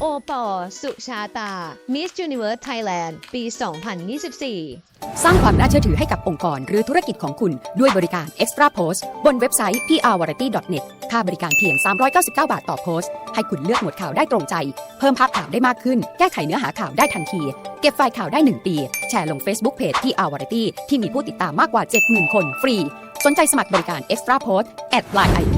โอปอสุชาตา Miss Universe Thailand ปี 2024 สร้างความน่าเชื่อถือให้กับองค์กรหรือธุรกิจของคุณด้วยบริการ Extra Post บนเว็บไซต์ prvariety.net ค่าบริการเพียง 399 บาทต่อโพสต์ ให้คุณเลือกหมวดข่าวได้ตรงใจ เพิ่มภาพข่าวได้มากขึ้น แก้ไขเนื้อหาข่าวได้ทันที เก็บไฟล์ข่าวได้ 1 ปี แชร์ลง Facebook Page prvariety ที่มีผู้ติดตามมากกว่า 70,000 คนฟรี สนใจสมัครบริการ Extra Post at line ID at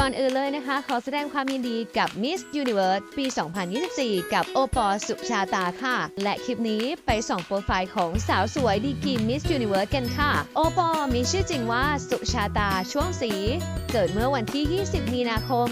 ก่อนอื่นเลยนะคะ ขอแสดงความยินดีกับ Miss Universe ปี 2024 กับโอปอสุชาตาค่ะ และคลิปนี้ไปส่องโปรไฟล์ของสาวสวยดีกรี Miss Universe กันค่ะ โอปอมีชื่อจริงว่าสุชาตาช่วงศรีเกิดเมื่อวันที่ 20 มีนาคม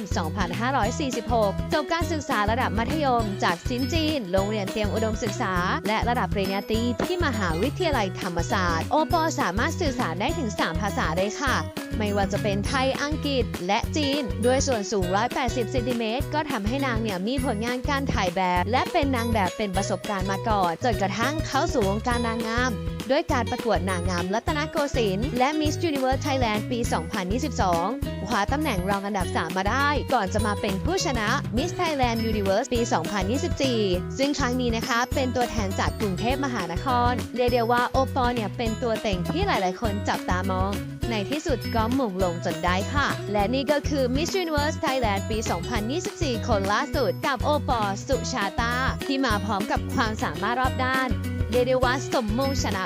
2546 จบการศึกษาระดับมัธยม จากซินจีน โรงเรียนเตรียมอุดมศึกษา และระดับปริญญาตรีที่มหาวิทยาลัยธรรมศาสตร์ โอปอสามารถสื่อสารได้ถึง 3 ภาษาเลยค่ะ ไม่ว่าจะเป็นไทย อังกฤษ และจีน ด้วยส่วนสูง 180เซนติเมตรก็ทำให้นางเนี่ยมีผลงานการถ่ายแบบ และเป็นนางแบบเป็นประสบการณ์มาก่อน จนกระทั่งเข้าสู่วงการนางงามด้วยการประกวดนางงามรัตนโกสินทร์และ Miss Universe Thailand ปี 2022 คว้าตำแหน่งรองอันดับ 3 มาได้ ก่อนจะมาเป็นผู้ชนะ Miss Thailand Universe ปี 2024 ซึ่งครั้งนี้นะคะ เป็นตัวแทนจากกรุงเทพมหานครเรียกได้ว่าโอปอเนี่ยเป็นตัวเต่งที่หลาย ๆ คนจับตามองในที่สุดก็หมุ่งลงจนได้ค่ะ และนี่ก็คือ Miss Universe Thailand ปี 2024 คนล่าสุดกับโอปอสุชาตา ที่มาพร้อมกับความสามารถรอบด้านเรียกได้ว่าสมมงชนะ